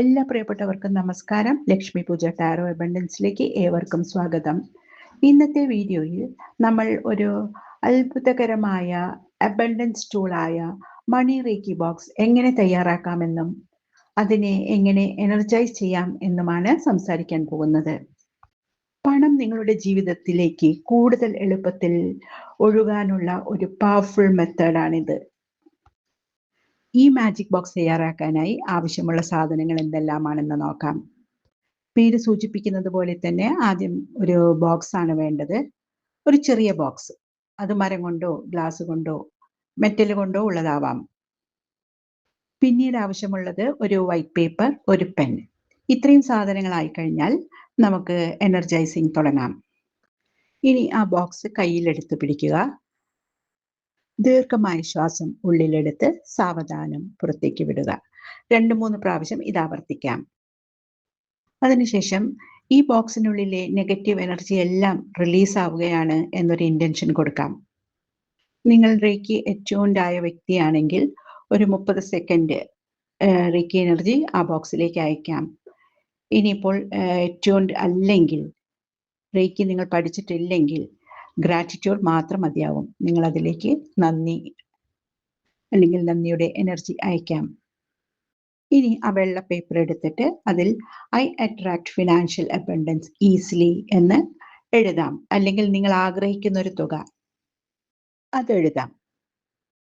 എല്ലാ പ്രിയപ്പെട്ടവർക്കും നമസ്കാരം. ലക്ഷ്മി പൂജ ടാരോ അബണ്ടൻസിലേക്ക് ഏവർക്കും സ്വാഗതം. ഇന്നത്തെ വീഡിയോയിൽ നമ്മൾ ഒരു അത്ഭുതകരമായ അബണ്ടൻസ് ടൂളായ മണി റേക്കി ബോക്സ് എങ്ങനെ തയ്യാറാക്കാമെന്നും അതിനെ എങ്ങനെ എനർജൈസ് ചെയ്യാം എന്നുമാണ് സംസാരിക്കാൻ പോകുന്നത്. പണം നിങ്ങളുടെ ജീവിതത്തിലേക്ക് കൂടുതൽ എളുപ്പത്തിൽ ഒഴുകാനുള്ള ഒരു പവർഫുൾ മെത്തേഡാണിത് ഈ മാജിക് ബോക്സ് തയ്യാറാക്കാനായി ആവശ്യമുള്ള സാധനങ്ങൾ എന്തെല്ലാമാണെന്ന് നോക്കാം. പേര് സൂചിപ്പിക്കുന്നത് പോലെ തന്നെ ആദ്യം ഒരു ബോക്സ് ആണ് വേണ്ടത്. ഒരു ചെറിയ ബോക്സ് അത് മരം കൊണ്ടോ ഗ്ലാസ് കൊണ്ടോ മെറ്റൽ കൊണ്ടോ ഉള്ളതാവാം. പിന്നീട് ആവശ്യമുള്ളത് ഒരു വൈറ്റ് പേപ്പർ ഒരു പെൻ ഇത്രയും സാധനങ്ങളായി കഴിഞ്ഞാൽ നമുക്ക് എനർജൈസിങ് തുടങ്ങാം. ഇനി ആ ബോക്സ് കയ്യിലെടുത്ത് പിടിക്കുക. ദീർഘമായ ശ്വാസം ഉള്ളിലെടുത്ത് സാവധാനം പുറത്തേക്ക് വിടുക. രണ്ട് മൂന്ന് പ്രാവശ്യം ഇത് ആവർത്തിക്കാം. അതിനുശേഷം ഈ ബോക്സിനുള്ളിലെ നെഗറ്റീവ് എനർജി എല്ലാം റിലീസ് ആവുകയാണ് എന്നൊരു ഇന്റൻഷൻ കൊടുക്കാം. നിങ്ങൾ റേക്കി എറ്റ്യൂൺഡ് വ്യക്തിയാണെങ്കിൽ ഒരു മുപ്പത് സെക്കൻഡ് റേക്കി എനർജി ആ ബോക്സിലേക്ക് അയക്കാം. ഇനിയിപ്പോൾ എറ്റ്യൂൺഡ് അല്ലെങ്കിൽ റേക്കി നിങ്ങൾ പഠിച്ചിട്ടില്ലെങ്കിൽ ഗ്രാറ്റിറ്റ്യൂഡ് മാത്രം മതിയാവും. നിങ്ങൾ അതിലേക്ക് നന്ദി അല്ലെങ്കിൽ നന്ദിയുടെ എനർജി അയക്കാം. ഇനി ആ വെള്ള പേപ്പർ എടുത്തിട്ട് അതിൽ I attract financial abundance easily എന്ന് എഴുതാം. അല്ലെങ്കിൽ നിങ്ങൾ ആഗ്രഹിക്കുന്ന ഒരു തുക അത് എഴുതാം.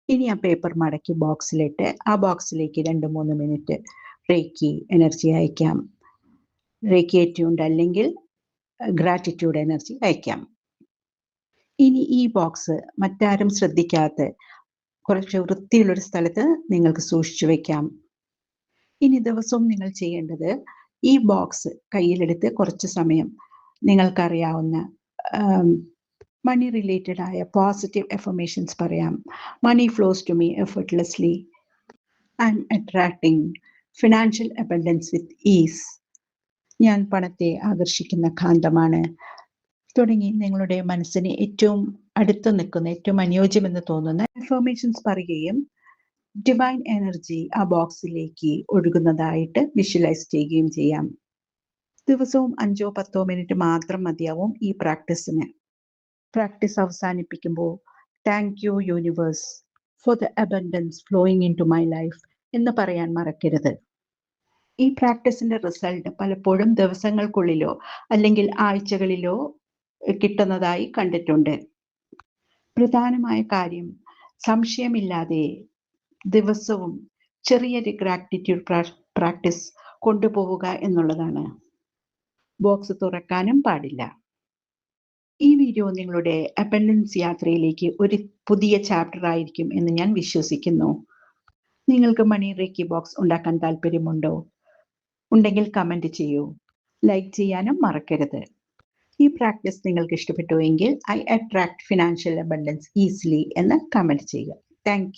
ഇനി ആ പേപ്പർ മടക്കി ബോക്സിലിട്ട് ആ ബോക്സിലേക്ക് രണ്ട് മൂന്ന് മിനിറ്റ് റേക്കി എനർജി അയക്കാം. റേക്കി എറ്റ്യൂണ്ട് അല്ലെങ്കിൽ ഗ്രാറ്റിറ്റ്യൂഡ് എനർജി അയക്കാം. ഇനി ഈ ബോക്സ് മറ്റാരും ശ്രദ്ധിക്കാത്ത കുറച്ച് വൃത്തിയുള്ളൊരു സ്ഥലത്ത് നിങ്ങൾക്ക് സൂക്ഷിച്ചു വെക്കാം. ഇനി ദിവസവും നിങ്ങൾ ചെയ്യേണ്ടത് ഈ ബോക്സ് കയ്യിലെടുത്ത് കുറച്ച് സമയം നിങ്ങൾക്കറിയാവുന്ന മണി റിലേറ്റഡ് ആയ പോസിറ്റീവ് എഫർമേഷൻസ് പറയാം. Money flows to me effortlessly I am attracting financial abundance with ease ഞാൻ പണത്തെ ആകർഷിക്കുന്ന കാന്തമാണ്. തുടങ്ങി നിങ്ങളുടെ മനസ്സിന് ഏറ്റവും അടുത്ത് നിൽക്കുന്ന ഏറ്റവും അനുയോജ്യമെന്ന് തോന്നുന്ന ഇൻഫോർമേഷൻസ് പറയുകയും ഡിവൈൻ എനർജി ആ ബോക്സിലേക്ക് ഒഴുകുന്നതായിട്ട് വിഷ്വലൈസ് ചെയ്യുകയും ചെയ്യാം. ദിവസവും അഞ്ചോ പത്തോ മിനിറ്റ് മാത്രം മതിയാവും ഈ പ്രാക്ടീസിന് practice അവസാനിപ്പിക്കുമ്പോൾ thank you universe for the abundance flowing into my life എന്ന് പറയാൻ മറക്കരുത്. ഈ പ്രാക്ടീസിന്റെ റിസൾട്ട് പലപ്പോഴും ദിവസങ്ങൾക്കുള്ളിലോ അല്ലെങ്കിൽ ആഴ്ചകളിലോ കിട്ടുന്നതായി കണ്ടിട്ടുണ്ട്. പ്രധാനമായ കാര്യം സംശയമില്ലാതെ ദിവസവും ചെറിയൊരു ഗ്രാറ്റിറ്റ്യൂഡ് പ്രാക്ടീസ് കൊണ്ടുപോവുക എന്നുള്ളതാണ്. ബോക്സ് തുറക്കാനും പാടില്ല. ഈ വീഡിയോ നിങ്ങളുടെ അപ്പൻഡൻസ് യാത്രയിലേക്ക് ഒരു പുതിയ ചാപ്റ്റർ ആയിരിക്കും എന്ന് ഞാൻ വിശ്വസിക്കുന്നു. നിങ്ങൾക്ക് മണി റേക്കി ബോക്സ് ഉണ്ടാക്കാൻ താല്പര്യമുണ്ടോ ഉണ്ടെങ്കിൽ കമന്റ് ചെയ്യൂ. ലൈക്ക് ചെയ്യാനും മറക്കരുത്. ഈ പ്രാക്ടീസ് നിങ്ങൾക്ക് ഇഷ്ടപ്പെട്ടു എങ്കിൽ I attract financial abundance easily എന്ന് കമന്റ് ചെയ്യുക. താങ്ക്